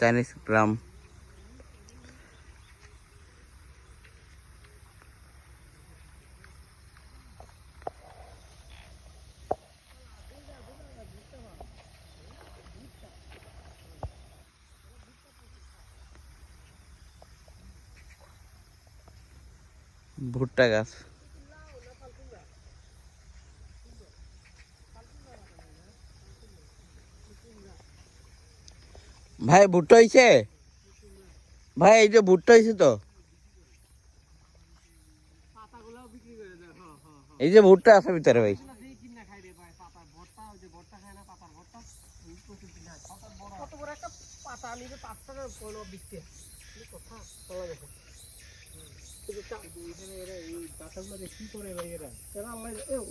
Chinese গ্রাম ভুট্টা গাছ ভাই, ভুট্টা হয়েছে ভাই, এই যে ভুট্টা হয়েছে তো। এই যে ভুট্টা আছে ভিতরে ভাই।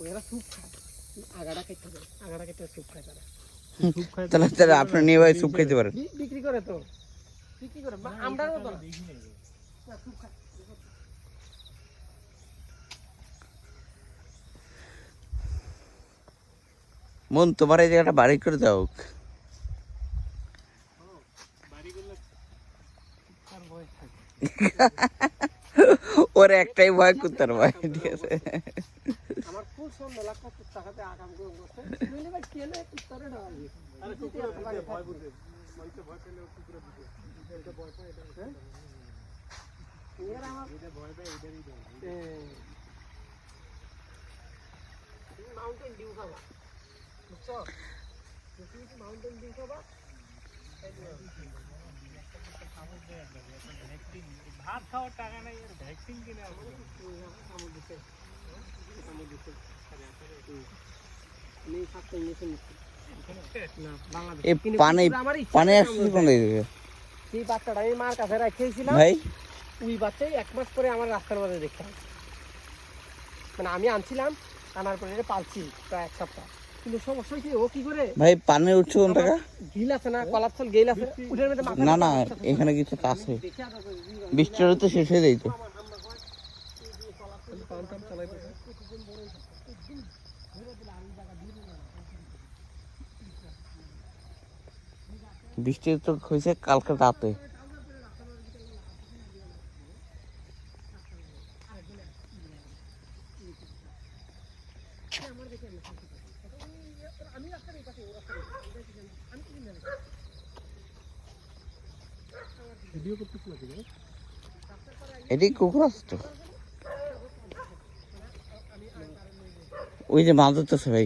এরা আগাটা দেয় আগাটা কেটে স্যুপ খায় তারা। তাহলে তাহলে আপনি নিয়ে ভাই স্যুপ খাইতে পারেন। বিক্রি করে তো। বিক্রি করে আমরার মতো না। মন তোমার এই জায়গাটা বাড়ি করে দাও। ওর একটাই ভয় কুত্তার ভয় ঠিক আছে। আমার খুব সন্দেহ লাগতো কুত্তাখাতে আগাম করে মাউন্টেন ডিউ খাবা বুঝছ তুমি কি মাউন্টেন ডিউ খাবা ভাত খাওয়ার টাকা নাই ভ্যাকসিন কিনে আমার দিচ্ছে আমার আমি সাতটা ইঞ্জেকশন নিচ্ছি না বাংলাদেশ এই কিন্তু পানি কুকুর আমার ইচ্ছা পানি করে আসছে কোন দিকে সেই বাচ্চাটা? আমি মার কাছে রেখেছিলাম ভাই। ওই বাচ্চাই এক মাস পরে আমার রাস্তার মধ্যে দেখতাম মানে আমি আনছিলাম আনার পরে এটা পালছি প্রায় এক সপ্তাহ। কিন্তু সমস্যা ও কি করে? ভাই পানি উঠছে কোন টাকা গিল আছে না কলাপসল গেল আছে। না না এখানে কিছু আছে বৃষ্টির তো শেষ হয়ে যাই তো পান টান চালাই তো। বৃষ্টি তো হয়েছে কালকে রাতে? এটি কুকুর আছে তো ওই যে মাছ ধরতেছে ভাই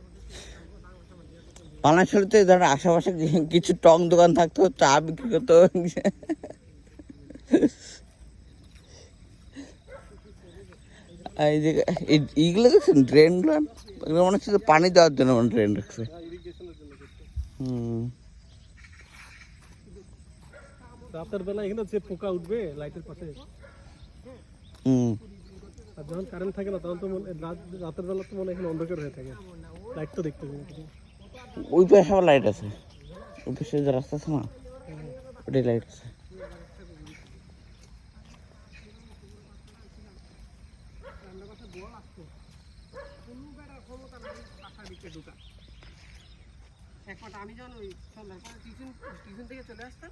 পানাশালিতে ধর আশেপাশে কিছু টং দোকান থাকতো চা বিক্রি করতো। এই যে এইগুলো দেখছেন ড্রেনগুলো এগুলো মনে হচ্ছে পানি দেওয়ার জন্য মনে ড্রেন রাখছে। হুম। রাতের বেলা এখানে যে পোকা উঠবে লাইটের পাশে? হুম। আর যখন কারেন্ট থাকে না তখন তো রাত- রাতের বেলা তো মনে এখানে অন্ধকার হয়ে থাকে। লাইট তো দেখতে ওই পাশে আবার লাইট আছে। ওই পাশে যে রাস্তা আছে না ওটাই লাইট আছে। আমি যখন ওই সন্ধ্যার পরে টিউশন টিউশন থেকে চলে আসতাম